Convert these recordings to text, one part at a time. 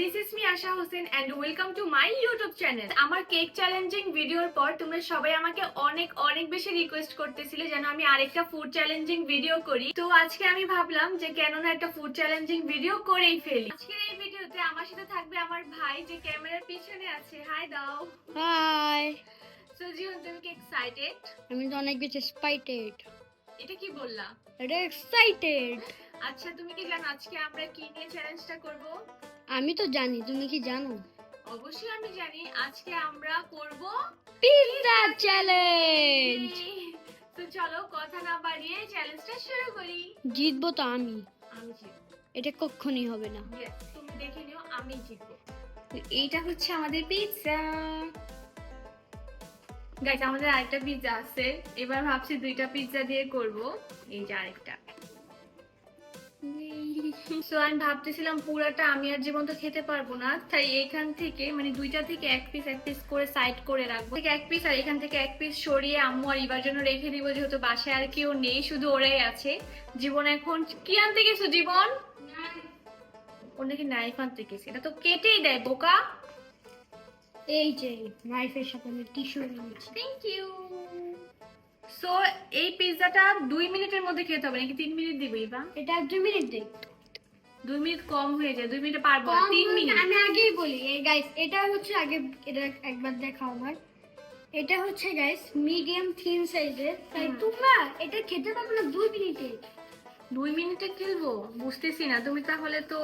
This is me Asha Hossain and welcome to my YouTube channel আমার cake challenging ভিডিওর পর তোমরা সবাই আমাকে অনেক অনেক বেশি রিকোয়েস্ট করতেছিলে যেন আমি আরেকটা ফুড চ্যালেঞ্জিং ভিডিও করি। তো আজকে আমি ভাবলাম যে কেন না একটা ফুড চ্যালেঞ্জিং ভিডিও করেই ফেলি। আজকের এই ভিডিওতে আমার সাথে থাকবে আমার ভাই যে ক্যামেরার পিছনে আছে। হাই দাও। হাই সো জীবন তুমি কি এক্সাইটেড আমি তো অনেক বেশি এক্সাইটেড এটা কি বললা? এটা এক্সাইটেড আচ্ছা তুমি কি জানো আজকে আমরা কি নিয়ে চ্যালেঞ্জটা করব? আমি তো জানি তুমি কি জানো? অবশ্যই আমি জানি আজকে আমরা করব পিৎজা চ্যালেঞ্জ তো চলো কথা না বাড়িয়ে চ্যালেঞ্জটা শুরু করি। জিতবো তো আমি। আমি জিতবো। এটা কখনই হবে না। তুমি দেখে নিও আমি জিতবো। এইটা হচ্ছে আমাদের পিৎজা গাইস আমাদের আরেকটা পিৎজা আছে। এবার ভাবছি দুইটা পিৎজা দিয়ে করব। এই যে আরেকটা। সো আমি ভাবতেছিলাম পুরাটা আমি আর জীবন তো খেতে পারব না। তাই এখান থেকে মানে দুইটা থেকে এক পিস এক পিস করে সাইড করে রাখব। থেকে এক পিস আর এখান থেকে এক পিস সরিয়ে আম্মু আর ইবার জন্য রেখে দিব যেহেতু বাসায় আর কেউ নেই শুধু ওরাই আছে। জীবন এখন কি আনতে গেছো জীবন? ওর নাকি নাইফ আনতে গেছে। এটা তো কেটেই দেয় বোকা। এই যে নাইফের সাথে আমি টিস্যু নিয়েছি। থ্যাংক ইউ সো এই পিৎজাটা দুই মিনিটের মধ্যে খেতে হবে নাকি তিন মিনিট দিবি বা এটা দুই মিনিট দেখ দুই মিনিট কম হয়ে যায় দুই মিনিটে পারব তিন মিনিট। আমি আগেই বলি এই গাইস এটা হচ্ছে আগে এটা একবার দেখাও আমার। এটা হচ্ছে গাইস মিডিয়াম থিন সাইজের তাই তোমরা এটা খেতে পারবে না দুই মিনিটে। দুই মিনিটে খেলব? বুঝতেছি না তুমি তাহলে তো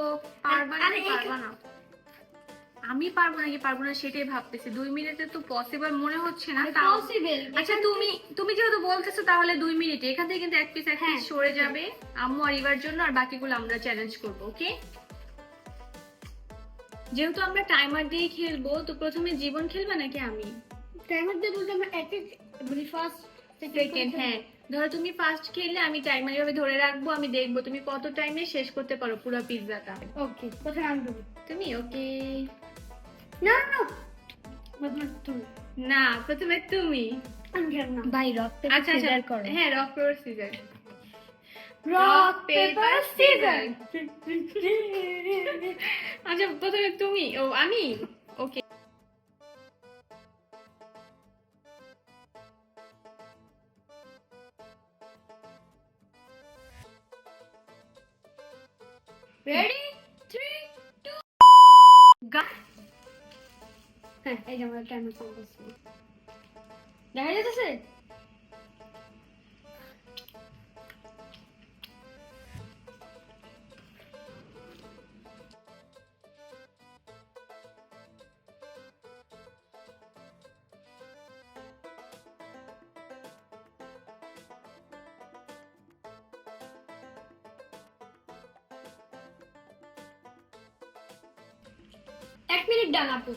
পারবা না পারবা না। আমি পারব নাকি পারব না সেটাই ভাবতেছি। দুই মিনিটে তো পসিবল মনে হচ্ছে না তাও আচ্ছা তুমি তুমি যেহেতু বলতেছো তাহলে দুই মিনিটে এখান থেকে কিন্তু এক পিস এক পিস হ্যাঁ। সরে যাবে আম্মু আর ইবার জন্য আর বাকিগুলো আমরা চ্যালেঞ্জ করব ওকে যেহেতু আমরা টাইমার দিয়ে খেলব তো প্রথমে জীবন খেলবে নাকি আমি? টাইমার দিয়ে বলতে আমরা এক এক মানে ফার্স্ট সেকেন্ড হ্যাঁ। ধরো তুমি ফার্স্ট খেললে আমি টাইমার এভাবে ধরে রাখব আমি দেখব তুমি কত টাইমে শেষ করতে পারো পুরো পিৎজাটা ওকে কোথায় আমি তুমি ওকে না না প্রথমে তুমি। না প্রথমে তুমি। ভাই রক আচ্ছা আচ্ছা। হ্যাঁ rock paper scissor rock paper scissor আচ্ছা প্রথমে তুমি। ও আমি? ওকে রেডি হ্যাঁ আমার চলতেছে দেখা যাচ্ছে এক মিনিট ডান আপু।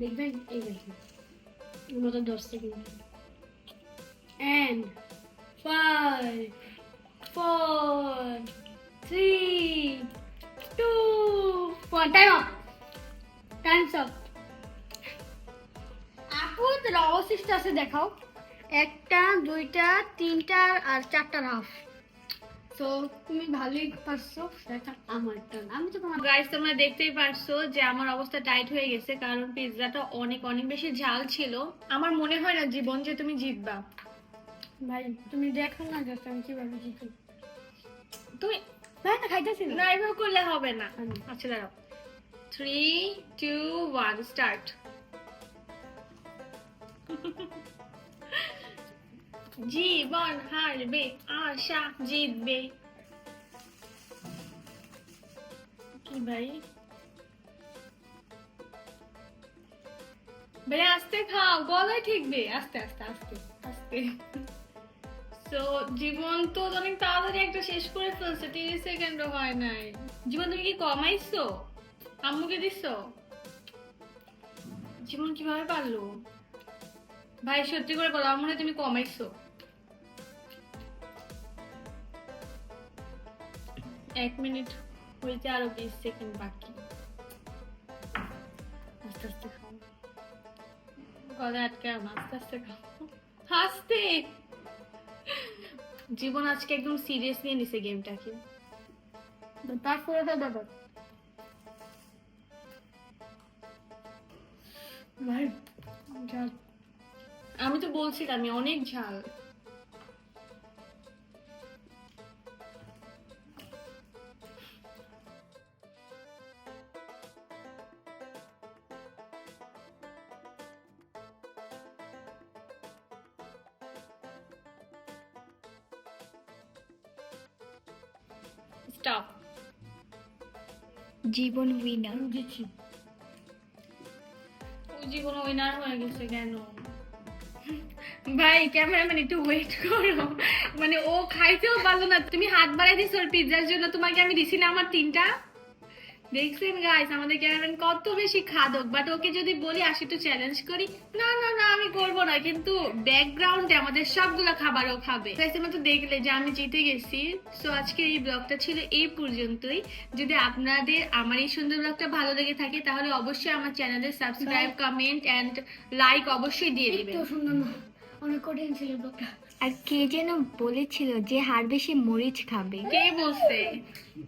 দেখবেন? এই দেখেন। মতো দশ second and five four three two one time up time's up আপু তোর অবশিষ্ট আছে দেখাও। একটা, দুইটা, তিনটা, আর চারটার হাফ তো তুমি ভালোই পারছ দেখা আমার টার্ন আমি তো তোমার গাইস তোমরা দেখতেই পারছ যে আমার অবস্থা টাইট হয়ে গেছে কারণ পিৎজাটা অনেক অনেক বেশি ঝাল ছিল। আমার মনে হয় না জীবন যে তুমি জিতবা। ভাই তুমি দেখো না জাস্ট আমি কীভাবে জিতি। তুমি ভাই না খাইতেছি না। এভাবে করলে হবে না। আচ্ছা দাঁড়াও। থ্রি টু ওয়ান স্টার্ট জীবন হারবে, আশা জিতবে। কি ভাই? ভাই, আস্তে খাও, গলায় ঠিকবে। আস্তে আস্তে আস্তে আস্তে। তো জীবন তো অনেক তাড়াতাড়ি একটা শেষ করে ফেলছে, তিরিশ সেকেন্ডও হয় নাই। জীবন, তুমি কি কমাইছো? আম্মুকে দিছো? জীবন কীভাবে পারল? ভাই, সত্যি করে বলো আমার তুমি কমাইছো? এক মিনিট হইতে আরও বিশ সেকেন্ড বাকি। আস্তে আস্তে খাও। গলা আস্তে আস্তে খাও। হাসতে জীবন আজকে একদম সিরিয়াস নিয়ে নিছে গেমটাকে তারপরে তো দাদা ভাই আমি তো বলছিলাম আমি অনেক ঝাল। স্টপ জীবন উইনার বুঝেছি। ও জীবন উইনার হয়ে গেছে কেন? ভাই ক্যামেরাম্যান একটু ওয়েট করো। মানে ও খাইতেও পারল না। তুমি হাত বাড়াই দিছো ওর পিৎজার জন্য। তোমাকে আমি দিছি না আমার তিনটা? দেখছেন গাইস আমাদের ক্যামেরাম্যান কত বেশি খাদক বাট ওকে যদি বলি আসি একটু চ্যালেঞ্জ করি। না না না আমি করব না কিন্তু ব্যাকগ্রাউন্ডে আমাদের সবগুলো খাবারও খাবে। Guys, তোমরা তো দেখলে যে আমি জিতে গেছি। সো আজকে এই ব্লগটা ছিল এই পর্যন্তই। যদি আপনাদের আমার এই সুন্দর ব্লগটা ভালো লেগে থাকে তাহলে অবশ্যই আমার চ্যানেলে সাবস্ক্রাইব কমেন্ট এন্ড লাইক অবশ্যই দিয়ে দিবেন। সুন্দর না অনেক কঠিন ছিল ব্লগটা আর কে যেন বলেছিল যে হারবে সে মরিচ খাবে। কে বলছে?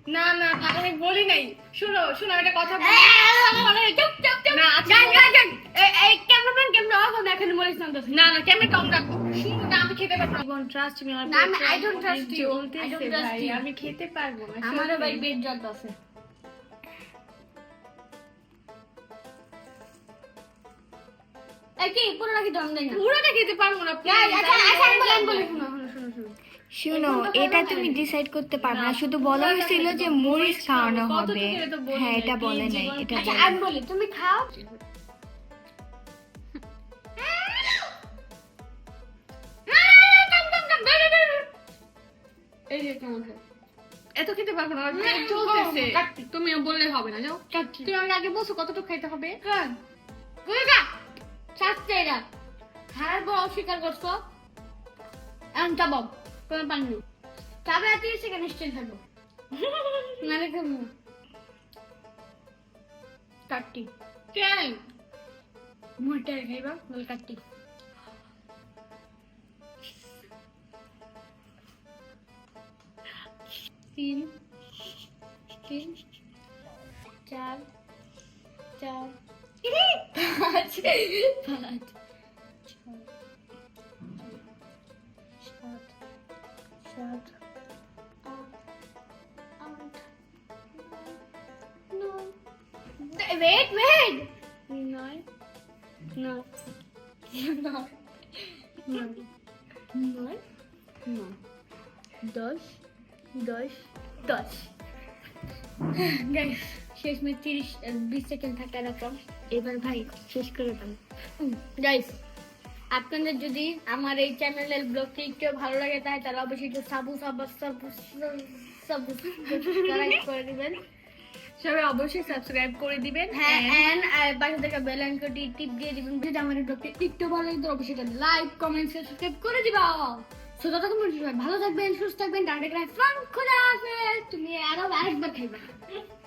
না না আমি বলি নাই। শুনো শুনো একটা কথা বলি। না আচ্ছা ক্যামেরাম্যান ক্যামেরা অফ আমি এখানে বলিস না না না কেমন কম রাখো। শুনো না আমি খেতে পারব না। ট্রাস্ট মি না, আমি- I don't trust you. I চলতেছে don't trust আমি খেতে পারব না আমারও। ভাই পেট জ্বলতে কি পুরো রাখি দম না? পুরোটা খেতে পারব না আচ্ছা আচ্ছা শোনো শোনো শোনো শোনো। শুনো এটা তুমি ডিসাইড করতে পারবে না শুধু বলা হয়েছিল যে মরিচ খাওয়ানো হবে। হ্যাঁ এটা বলে নাই এটা আচ্ছা আমি বলি তুমি খাও। এত খেতে পারব না চলতেছে। তুমি বললে হবে না যাও। তুমি আগে বসো কতটুকু খাইতে হবে? হ্যাঁ। যা শাস্তি হারার অস্বীকার করছ? এখন চাবো কোনো পানি চাবে আর তিরিশ সেকেন্ড নিশ্চয়ই থাকব। নালে খাব না কাটটি। কেন? মোটা খাইবা, বলে কাটটি। তিন তিন, চার চার পাঁচ পাঁচ ছয় সাত সাত আট আট নয় ওয়েট ওয়েট নয় নয় নয় নয় নয় তিরিশ বিশ সেকেন্ড রাখলাম। এবার ভাই শেষ করে দাম গাইস আপনাদের যদি আমার এই চ্যানেলের ব্লগটি একটু ভালো লাগে তাই তাহলে অবশ্যই একটু সাবু সাবু সাবু সাবস্ক্রাইব করে দিবেন। সবাই অবশ্যই সাবস্ক্রাইব করে দিবেন। হ্যাঁ এন্ড পাশে থেকে বেল আইকনটি টিপ দিয়ে দিবেন। যদি আমার এই ব্লগটি একটু ভালো লাগে অবশ্যই লাইক কমেন্ট সাবস্ক্রাইব করে দিবা। সো ততক্ষণ ভালো থাকবেন সুস্থ থাকবেন। খোদা হাফেজ। তুমি আরও আরেকবার খাইবা। Mm-hmm.